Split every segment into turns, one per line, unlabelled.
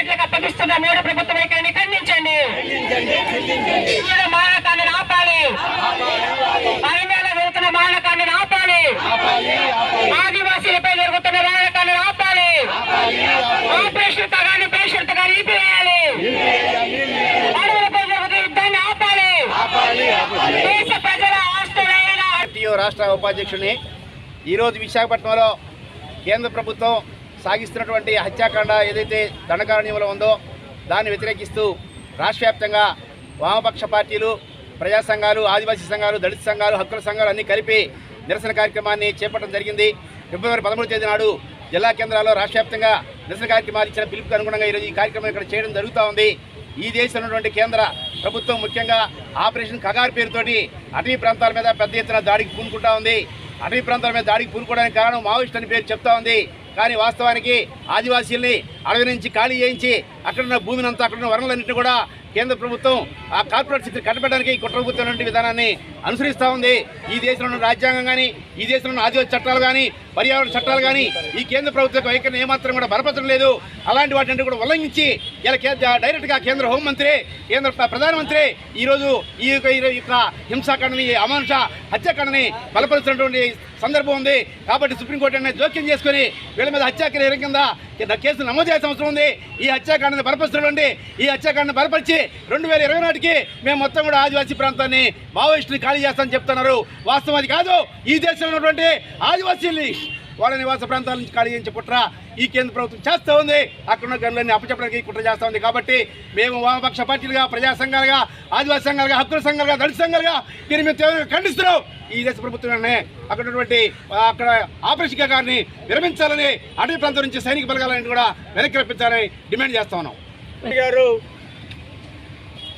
ప్రైవేట్లకు అప్పగిస్తున్న మోడీ ప్రభుత్వ వైఖరిని ఖండించండి. ఇక్కడ ఆపాలి. అరణ్యాల వెళ్తున్న మానకాండను ఆపాలి. ఆదివాసీలపై జరుగుతున్న మానకాండను ఆపాలి. Operation తగాని patient తగాని ఈపివేయాలి. అడవులపై జరుగుతున్న యుద్ధాన్ని ఆపాలి. దేశ ప్రజల ఆస్తులైన
టీఓ రాష్ట్ర ఉపాధ్యక్షుడిని ఈరోజు విశాఖపట్నంలో కేంద్ర ప్రభుత్వం సాగిస్తున్నటువంటి హత్యాకాండ ఏదైతే దండకారణ్యంలో ఉందో దాన్ని వ్యతిరేకిస్తూ రాష్ట్ర వ్యాప్తంగా వామపక్ష పార్టీలు ప్రజా సంఘాలు ఆదివాసీ సంఘాలు దళిత సంఘాలు హక్కుల సంఘాలు అన్నీ కలిపి నిరసన కార్యక్రమాన్ని చేపట్టడం జరిగింది. ఫిబ్రవరి పదమూడు తేదీ నాడు జిల్లా కేంద్రాల్లో రాష్ట్ర వ్యాప్తంగా నిరసన కార్యక్రమాలు ఇచ్చిన పిలుపుకు అనుగుణంగా ఈరోజు ఈ కార్యక్రమం ఇక్కడ చేయడం జరుగుతూ ఉంది. ఈ దేశంలో ఉన్నటువంటి కేంద్ర ప్రభుత్వం ముఖ్యంగా ఆపరేషన్ కగారు పేరుతోటి అటవీ ప్రాంతాల మీద పెద్ద ఎత్తున దాడికి పూనుకుంటా ఉంది. అటవీ ప్రాంతాల మీద దాడికి పూనుకోవడానికి కారణం మావోయిస్ట్ అని పేరు చెప్తా ఉంది. కానీ వాస్తవానికి ఆదివాసీల్ని అడవి నుంచి ఖాళీ చేయించి అక్కడున్న భూమిని అంతా అక్కడున్న వనరులన్నింటినీ కూడా కేంద్ర ప్రభుత్వం ఆ కార్పొరేట్ శక్తిని కట్టబెట్టడానికి ఈ కుట్ర ప్రభుత్వం విధానాన్ని అనుసరిస్తూ ఉంది. ఈ దేశంలో ఉన్న రాజ్యాంగం కానీ ఈ దేశంలో ఉన్న ఆదివాసీ చట్టాలు కానీ పర్యావరణ చట్టాలు కానీ ఈ కేంద్ర ప్రభుత్వం వైఖరిని ఏమాత్రం కూడా బలపరచడం లేదు. అలాంటి వాటిని కూడా ఉల్లంఘించి ఇలా కే- డైరెక్ట్గా కేంద్ర హోంమంత్రి కేంద్ర ప్రధానమంత్రి ఈరోజు ఈ యొక్క ఈ యొక్క హింసాకాండని అమానుష హత్యాకాండని బలపరుస్తున్నటువంటి సందర్భం ఉంది. కాబట్టి సుప్రీంకోర్టు అనేది జోక్యం చేసుకుని వీళ్ళ మీద హత్యాక్రియ కింద కింద కేసు నమోదు చేయాల్సిన అవసరం ఉంది. ఈ హత్యాకాండని బలపరుస్తున్నటువంటి ఈ హత్యాకాండని బలపరిచి రెండు వేల ఇరవై నాటికి మేము మొత్తం కూడా ఆదివాసీ ప్రాంతాన్ని మావోయిస్టుని ఖాళీ చేస్తామని చెప్తున్నారు. వాస్తవం అది కాదు. ఈ దేశంలో ఉన్నటువంటి ఆదివాసీల్ని వాళ్ళ నివాస ప్రాంతాల నుంచి ఖాళీ చేయించే కుట్ర ఈ కేంద్ర ప్రభుత్వం చేస్తూ ఉంది. అక్కడున్న గనులన్నీ అప్పచెప్పడానికి కుట్ర చేస్తూ ఉంది కాబట్టి మేము వామపక్ష పార్టీలుగా ప్రజా సంఘాలుగా ఆదివాసీ సంఘాలుగా హక్కుల సంఘాలుగా దళిత సంఘాలుగా దీన్ని మేము తీవ్రంగా ఖండిస్తున్నాం. ఈ దేశ ప్రభుత్వాన్ని అక్కడ అక్కడ ఆపరేషన్ గారిని విరమించాలని అటవీ ప్రాంతం నుంచి సైనిక బలగాలని కూడా వెనక్కి రప్పించాలని డిమాండ్ చేస్తా ఉన్నాం.
గారు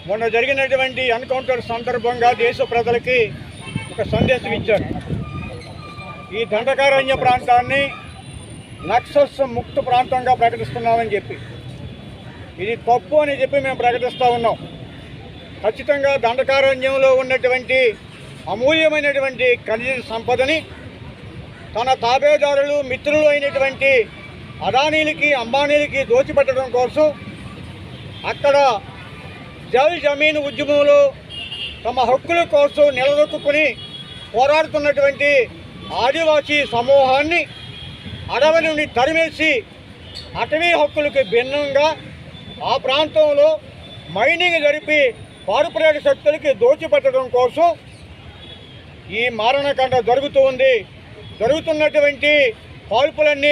మొన్న జరిగినటువంటి ఎన్కౌంటర్ సందర్భంగా దేశ ప్రజలకి ఒక సందేశం ఇచ్చారు. ఈ దండకారణ్య ప్రాంతాన్ని నక్సల్స్ ముక్త ప్రాంతంగా ప్రకటిస్తున్నామని చెప్పి. ఇది తప్పు అని చెప్పి మేము ప్రకటిస్తూ ఉన్నాం. ఖచ్చితంగా దండకారణ్యంలో ఉన్నటువంటి అమూల్యమైనటువంటి ఖనిజ సంపదని తన తాబేదారులు మిత్రులు అయినటువంటి అదానీలకి అంబానీలకి దోచిపెట్టడం కోసం అక్కడ జల్ జమీన్ ఉద్యమంలో తమ హక్కుల కోసం నిలదొక్కుని పోరాడుతున్నటువంటి ఆదివాసీ సమూహాన్ని అడవి నుండి తరిమేసి అటవీ హక్కులకు భిన్నంగా ఆ ప్రాంతంలో మైనింగ్ జరిపి కార్పొరేట్ శక్తులకి దోచిపెట్టడం కోసం ఈ మారణకాండ జరుగుతూ ఉంది. జరుగుతున్నటువంటి కాల్పులన్నీ